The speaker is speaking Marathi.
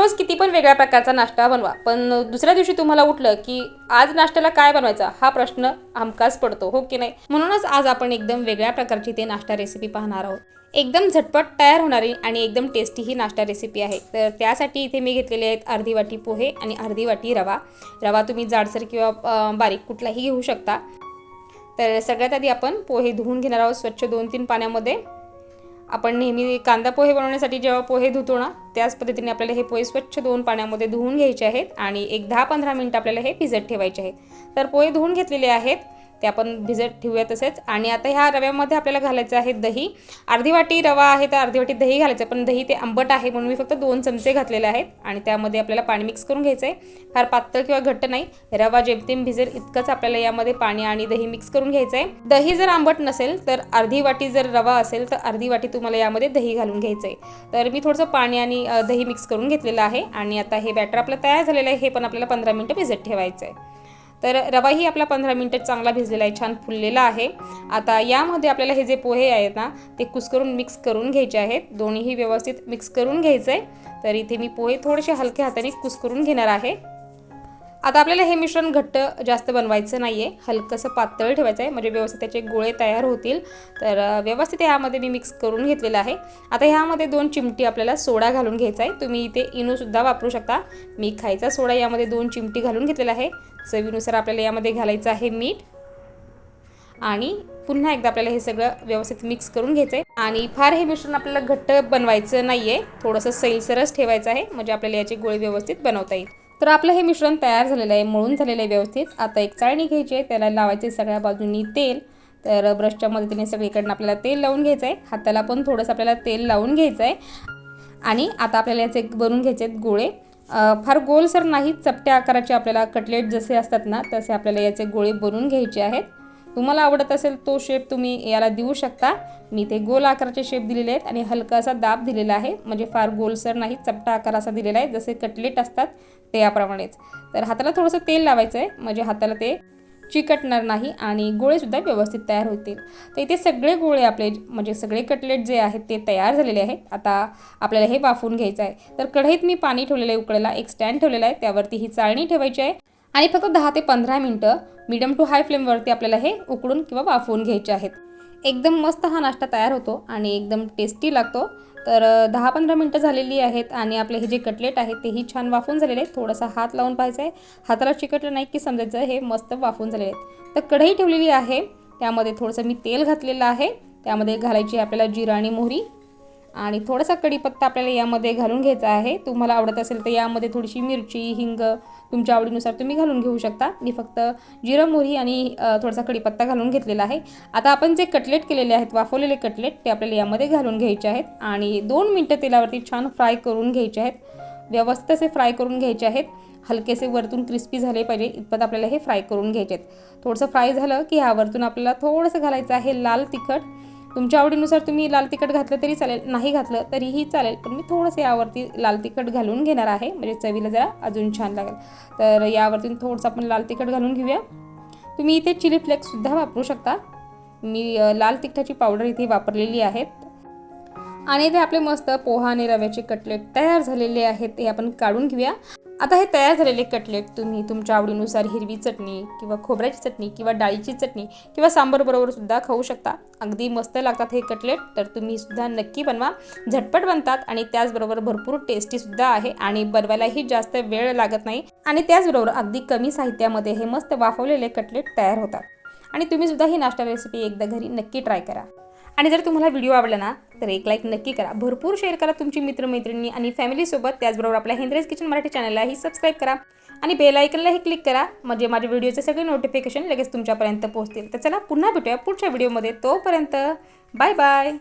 रोज किती पण वेगळ्या प्रकारचा नाश्ता बनवा पण दुसऱ्या दिवशी तुम्हाला उठलं की आज नाश्त्याला काय बनवायचा हा प्रश्न हमखास पडतो हो की नाही? म्हणूनच आज आपण एकदम वेगळ्या प्रकारची ते नाश्ता रेसिपी पाहणार आहोत. एकदम झटपट तयार होणारी आणि एकदम टेस्टी ही नाश्ता रेसिपी आहे. तर त्यासाठी इथे मी घेतलेले आहेत अर्धी वाटी पोहे आणि अर्धी वाटी रवा. रवा तुम्ही जाडसर किंवा बारीक कुठलाही घेऊ शकता. तर सगळ्यात आधी आपण पोहे धुवून घेणार आहोत स्वच्छ दोन तीन पाण्यामध्ये. आपण नेहमी कांदा पोहे बनवण्यासाठी जेव्हा पोहे धुतो ना त्याच पद्धतीने आपल्याला हे पोहे स्वच्छ दोन पाण्यामध्ये धुवून घ्यायचे आहेत आणि एक दहा पंधरा मिनटं आपल्याला हे भिजत ठेवायचे आहेत. तर पोहे धुवून घेतलेले आहेत ते आपण भिजत ठेवूया तसेच. आणि आता ह्या रव्यामध्ये आपल्याला घालायचं आहे दही. अर्धी वाटी रवा आहे तर अर्धी वाटी दही घालायचं पण दही ते आंबट आहे म्हणून मी फक्त दोन चमचे घातलेले आहेत आणि त्यामध्ये आपल्याला पाणी मिक्स करून घ्यायचं आहे. फार पातळ किंवा घट्ट नाही रवा जेमतेम भिजेल इतकंच आपल्याला यामध्ये पाणी आणि दही मिक्स करून घ्यायचं आहे. दही जर आंबट नसेल तर अर्धी वाटी जर रवा असेल तर अर्धी वाटी तुम्हाला यामध्ये दही घालून घ्यायचं आहे. तर मी थोडंसं पाणी आणि मी दही मिक्स करून घेतलेलं आहे आणि आता हे बॅटर आपलं तयार झालेलं आहे हे पण आपल्याला पंधरा मिनटं भिजत ठेवायचं आहे. तर रवाही आपला पंधरा मिनटं चांगला भिजलेला आहे छान फुललेला आहे. आता यामध्ये आपल्याला हे जे पोहे आहेत ना ते कुस्करून मिक्स करून घ्यायचे आहेत. दोन्हीही व्यवस्थित मिक्स करून घ्यायचं आहे तर इथे मी पोहे थोडेसे हलक्या हाताने कुस्करून घेणार आहे. आता आपल्याला हे मिश्रण घट्ट जास्त बनवायचं नाही आहे हलकंसं पातळ ठेवायचं आहे. म्हणजे व्यवस्थित त्याचे गोळे तयार होतील. तर व्यवस्थित ह्यामध्ये मी मिक्स करून घेतलेलं आहे. आता ह्यामध्ये दोन चिमटी आपल्याला सोडा घालून घ्यायचा आहे. तुम्ही इथे इनोसुद्धा वापरू शकता. मी खायचा सोडा यामध्ये दोन चिमटी घालून घेतलेला आहे. चवीनुसार आपल्याला यामध्ये घालायचं आहे मीठ. आणि पुन्हा एकदा आपल्याला हे सगळं व्यवस्थित मिक्स करून घ्यायचं आहे. आणि फार हे मिश्रण आपल्याला घट्ट बनवायचं नाही आहे थोडंसं सैलसरच ठेवायचं आहे. म्हणजे आपल्याला याचे गोळे व्यवस्थित बनवता येईल. तर आपलं हे मिश्रण तयार झालेलं आहे मळून झालेलं आहे व्यवस्थित. आता एक चाळणी घ्यायची आहे त्याला लावायचे सगळ्या बाजूंनी तेल. तर ब्रशच्या मदतीने सगळीकडनं आपल्याला तेल लावून घ्यायचं आहे. हाताला पण थोडंसं आपल्याला तेल लावून घ्यायचं आहे. आणि आता आपल्याला याचे बनवून घ्यायचे आहेत गोळे. फार फार गोलसर नाही चपट्या आकाराचे आपल्याला कटलेट जसे असतात ना तसे आपल्याला याचे गोळे बनवून घ्यायचे आहेत. तुम्हाला आवडत असेल तो शेप तुम्ही याला देऊ शकता. मी ते गोल आकाराचे शेप दिलेले आहेत आणि हलका असा दाब दिलेला आहे. म्हणजे फार गोलसर नाही चपटा आकार असा दिलेला आहे. जसे कटलेट असतात त्याप्रमाणेच. तर हाताला थोडंसं तेल लावायचं आहे म्हणजे हाताला ते चिकटणार नाही आणि गोळेसुद्धा व्यवस्थित तयार होतील. तर इथे सगळे गोळे आपले म्हणजे सगळे कटलेट जे आहेत ते तयार झालेले आहेत. आता आपल्याला हे वाफवून घ्यायचं आहे तर कढईत मी पाणी ठेवलेलं आहे उकळायला. एक स्टँड ठेवलेला आहे. त्यावरती ही चाळणी ठेवायची आहे. आणि फक्त दहा ते पंधरा मिनटं मीडियम टू हाय फ्लेमवरती आपल्याला हे उकडून किंवा वाफवून घ्यायचे आहेत. एकदम मस्त हा नाश्ता तयार होतो आणि एकदम टेस्टी लागतो. तर दहा पंधरा मिनटं झालेली आहेत आणि आपले हे जे कटलेट आहेत तेही छान वाफून झालेले आहेत. थोडासा हात लावून पाहायचा आहे हाताला चिकटलं नाही की समजायचं हे मस्त वाफून झालेले आहेत. तर कढई ठेवलेली आहे. त्यामध्ये थोडंसं मी तेल घातलेलं आहे. त्यामध्ये घालायची आपल्याला जिरा आणि मोहरी. आणि थोडासा कढीपत्ता आपल्याला यामध्ये घालून घ्यायचा आहे. तुम्हाला आवडत असेल तर यामध्ये थोडीशी मिरची हिंग तुमच्या आवडीनुसार तुम्ही घालून घेऊ शकता. मी फक्त जिरं मोहरी आणि थोडासा कढीपत्ता घालून घेतलेला आहे. आता आपण जे कटलेट केलेले आहेत वाफवलेले कटलेट ते आपल्याला यामध्ये घालून घ्यायचे आहेत. आणि दोन मिनटं तेलावरती छान फ्राय करून घ्यायचे आहेत. व्यवस्थित असे फ्राय करून घ्यायचे आहेत. हलकेसे वरतून क्रिस्पी झाले पाहिजे इतपत आपल्याला हे फ्राय करून घ्यायचे आहेत. थोडंसं फ्राय झालं की ह्यावरतून आपल्याला थोडंसं घालायचं आहे लाल तिखट. तुमच्या आवडीनुसार तुम्ही लाल तिखट घातलं तरी चालेल नाही घातलं तरीही चालेल पण मी थोडंसं यावरती लाल तिखट घालून घेणार आहे म्हणजे चवीला जरा अजून छान लागेल. तर यावरती थोडंसं आपण लाल तिखट घालून घेऊया. तुम्ही इथे चिली फ्लेक्ससुद्धा वापरू शकता. मी लाल तिखटाची पावडर इथे वापरलेली आहेत आणि ते आपले मस्त पोहा आणि रव्याचे कटलेट तयार झालेले आहेत ते आपण काढून घेऊया. आता हे तयार झालेले कटलेट तुम्ही तुमच्या आवडीनुसार हिरवी चटणी किंवा खोबऱ्याची चटणी किंवा डाळीची चटणी किंवा सांबरबरोबर सुद्धा खाऊ शकता. अगदी मस्त लागतात हे कटलेट तर तुम्ही सुद्धा नक्की बनवा. झटपट बनतात आणि त्याचबरोबर भरपूर टेस्टी सुद्धा आहे आणि बनवायलाही जास्त वेळ लागत नाही. आणि त्याचबरोबर अगदी कमी साहित्यामध्ये हे मस्त वाफवलेले कटलेट तयार होतात. आणि तुम्ही सुद्धा ही नाश्ता रेसिपी एकदा घरी नक्की ट्राय करा. आणि जर तुम्हाला व्हिडिओ आवडला ना तर एक लाईक नक्की करा. भरपूर शेअर करा तुमची मित्रमैत्रिणी आणि फॅमिलीसोबत त्याचबरोबर आपल्या हिंद्रेज किचन मराठी चॅनललाही सबस्क्राईब करा. आणि बेल आयकनलाही क्लिक करा. म्हणजे माझ्या व्हिडिओचे सगळे नोटिफिकेशन लगेच तुमच्यापर्यंत पोहोचतील. तर चला पुन्हा भेटूया पुढच्या व्हिडिओमध्ये तोपर्यंत बाय बाय